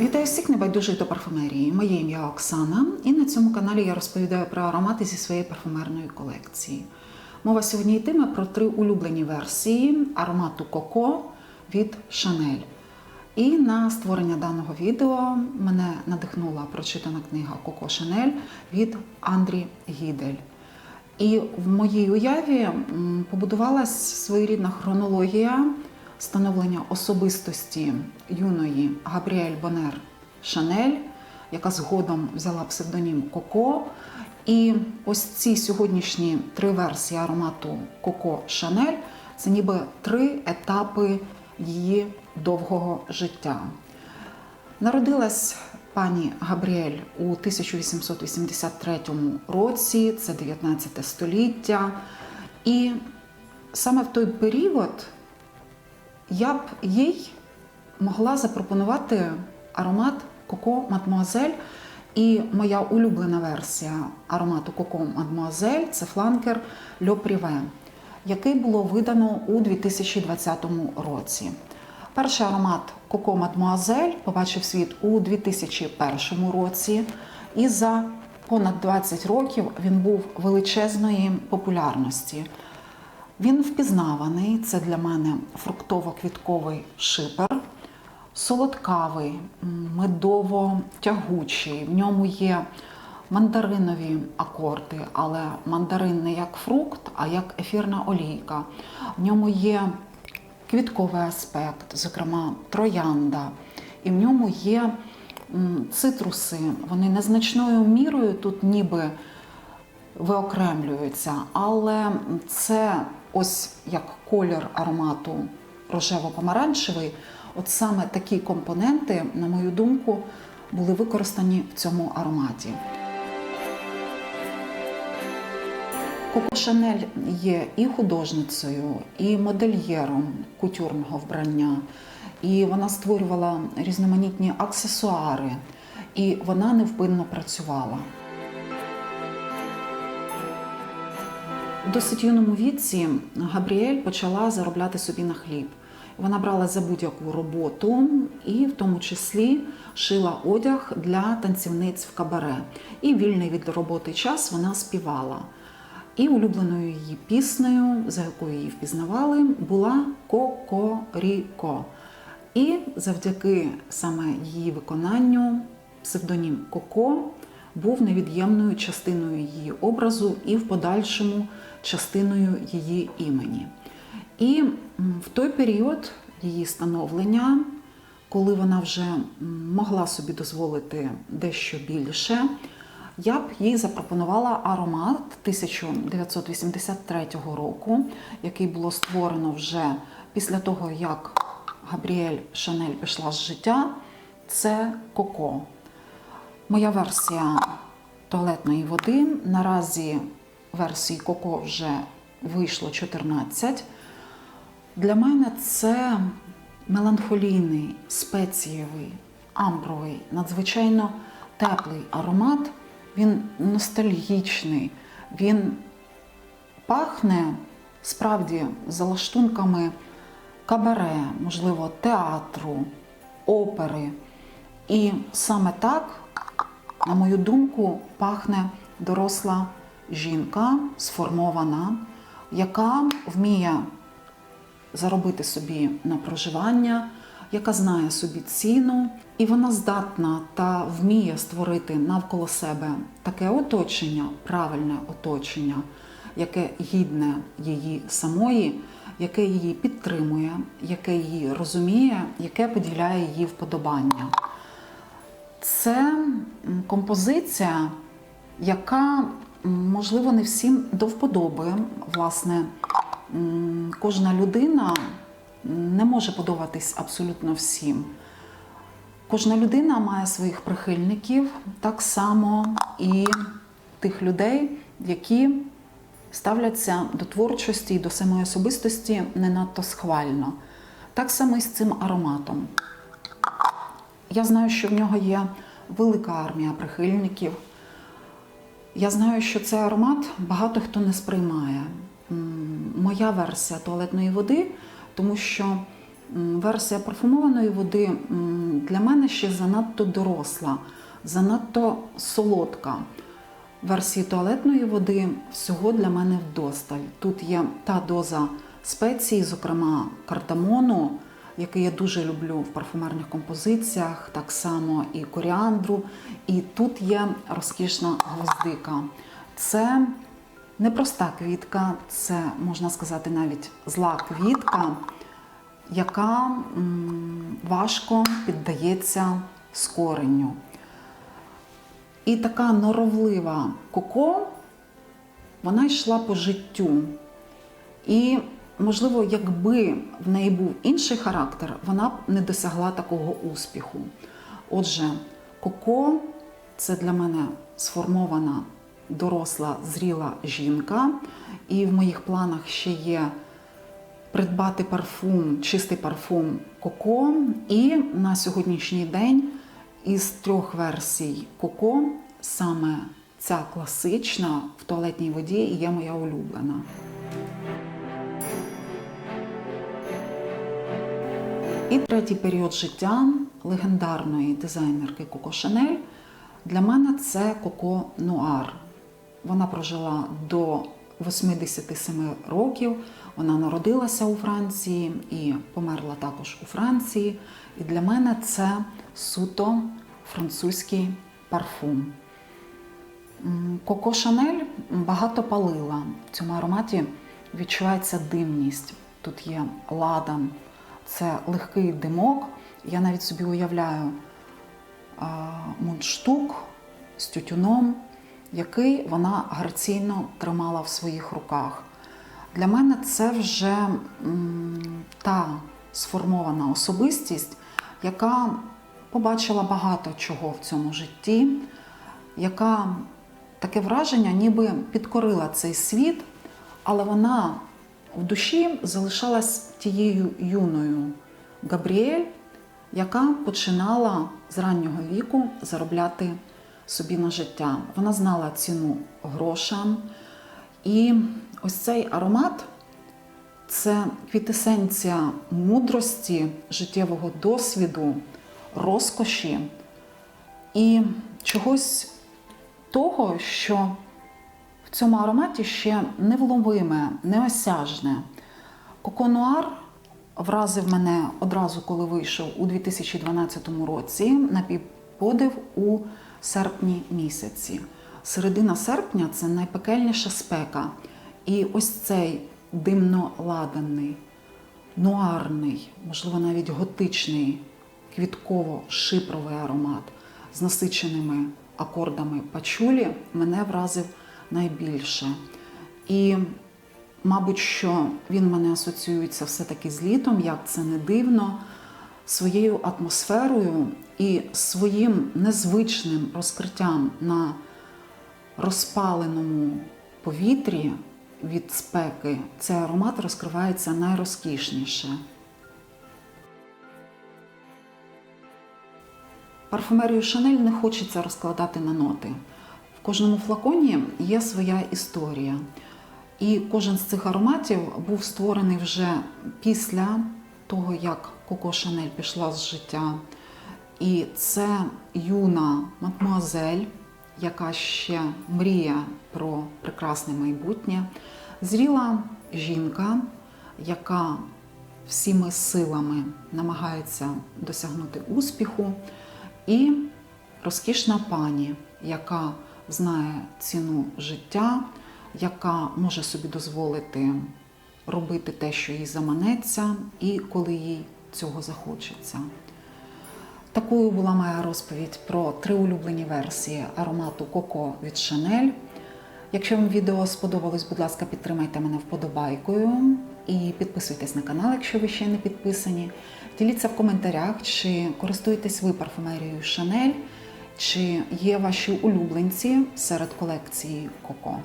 Вітаю всіх небайдужих до парфумерії. Моє ім'я Оксана, і на цьому каналі я розповідаю про аромати зі своєї парфумерної колекції. Мова сьогодні йтиме про три улюблені версії аромату Коко від Chanel. І на створення даного відео мене надихнула прочитана книга Коко Шанель від Андрі Гідель. І в моїй уяві побудувалась своєрідна хронологія становлення особистості юної Габріель Бонер Шанель, яка згодом взяла псевдонім Коко. І ось ці сьогоднішні три версії аромату Коко Шанель це ніби три етапи її довгого життя. Народилась пані Габріель у 1883 році, це 19 століття. І саме в той період я б їй могла запропонувати аромат Коко Мадмуазель. І моя улюблена версія аромату Коко Мадмуазель це фланкер Льо Пріве, який було видано у 2020 році. Перший аромат Коко Мадмуазель побачив світ у 2001 році, і за понад 20 років він був величезної популярності. Він впізнаваний, це для мене фруктово-квітковий шипер, солодкавий, медово-тягучий. В ньому є мандаринові акорди, але мандарин не як фрукт, а як ефірна олійка. В ньому є квітковий аспект, зокрема троянда, і в ньому є цитруси. Вони незначною мірою тут ніби виокремлюються, але це ось як колір аромату рожево-помаранчевий. От саме такі компоненти, на мою думку, були використані в цьому ароматі. Коко Шанель є і художницею, і модельєром кутюрного вбрання, і вона створювала різноманітні аксесуари, і вона невпинно працювала. У досить юному віці Габріель почала заробляти собі на хліб. Вона брала за будь-яку роботу і в тому числі шила одяг для танцівниць в кабаре. І вільний від роботи час вона співала. І улюбленою її піснею, за якою її впізнавали, була Кокоріко. І завдяки саме її виконанню псевдонім Коко був невід'ємною частиною її образу і в подальшому частиною її імені. І в той період її становлення, коли вона вже могла собі дозволити дещо більше, я б їй запропонувала аромат 1983 року, який було створено вже після того, як Габріель Шанель пішла з життя. Це Коко. Моя версія туалетної води. Наразі версій Коко вже вийшло 14. Для мене це меланхолійний, спецієвий, амбровий, надзвичайно теплий аромат. Він ностальгічний, він пахне справді за лаштунками кабаре, можливо, театру, опери. І саме так, на мою думку, пахне доросла жінка, сформована, яка вміє заробити собі на проживання, яка знає собі ціну, і вона здатна та вміє створити навколо себе таке оточення, правильне оточення, яке гідне її самої, яке її підтримує, яке її розуміє, яке поділяє її вподобання. Це композиція, яка можливо не всім до вподоби. Власне, кожна людина не може подобатись абсолютно всім. Кожна людина має своїх прихильників, так само і тих людей, які ставляться до творчості і до самої особистості не надто схвально. Так само і з цим ароматом. Я знаю, що в нього є велика армія прихильників. Я знаю, що цей аромат багато хто не сприймає. Моя версія туалетної води, тому що версія парфумованої води для мене ще занадто доросла, занадто солодка. Версії туалетної води всього для мене вдосталь. Тут є та доза спецій, зокрема кардамону, який я дуже люблю в парфумерних композиціях, так само і коріандру. І тут є розкішна гвоздика. Це непроста квітка, це можна сказати навіть зла квітка, яка важко піддається скоренню. І така норовлива коко, вона йшла по життю. І, можливо, якби в неї був інший характер, вона б не досягла такого успіху. Отже, коко це для мене сформована доросла, зріла жінка, і в моїх планах ще є придбати парфум, чистий парфум Коко. І на сьогоднішній день із трьох версій Коко саме ця класична в туалетній воді є моя улюблена. І третій період життя легендарної дизайнерки Коко Шанель для мене це Коко Нуар. Вона прожила до 87 років. Вона народилася у Франції і померла також у Франції. І для мене це суто французький парфум. Коко Шанель багато палила. В цьому ароматі відчувається димність. Тут є ладан, це легкий димок. Я навіть собі уявляю мундштук з тютюном, який вона граційно тримала в своїх руках. Для мене це вже та сформована особистість, яка побачила багато чого в цьому житті, яка таке враження, ніби підкорила цей світ, але вона в душі залишалась тією юною Габріель, яка починала з раннього віку заробляти собі на життя. Вона знала ціну грошам. І ось цей аромат це квітесенція мудрості, життєвого досвіду, розкоші і чогось того, що в цьому ароматі ще невловиме, неосяжне. Коконуар вразив мене одразу, коли вийшов у 2012 році на півподив у серпні місяці. Середина серпня це найпекельніша спека. І ось цей димно-ладаний, нуарний, можливо, навіть готичний, квітково-шипровий аромат з насиченими акордами пачулі мене вразив найбільше. І, мабуть, що він мене асоціюється все-таки з літом, як це не дивно, своєю атмосферою і своїм незвичним розкриттям на розпаленому повітрі від спеки цей аромат розкривається найрозкішніше. Парфумерію Шанель не хочеться розкладати на ноти. В кожному флаконі є своя історія. І кожен з цих ароматів був створений вже після того, як Коко Шанель пішла з життя. І це юна мадмуазель, яка ще мріє про прекрасне майбутнє, зріла жінка, яка всіми силами намагається досягнути успіху, і розкішна пані, яка знає ціну життя, яка може собі дозволити робити те, що їй заманеться, і коли їй цього захочеться. Такою була моя розповідь про три улюблені версії аромату Коко від Chanel. Якщо вам відео сподобалось, будь ласка, підтримайте мене вподобайкою і підписуйтесь на канал, якщо ви ще не підписані. Діліться в коментарях, чи користуєтесь ви парфумерією Chanel, чи є ваші улюбленці серед колекції Коко.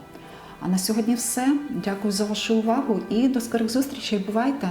А на сьогодні все. Дякую за вашу увагу і до скорих зустрічей. Бувайте!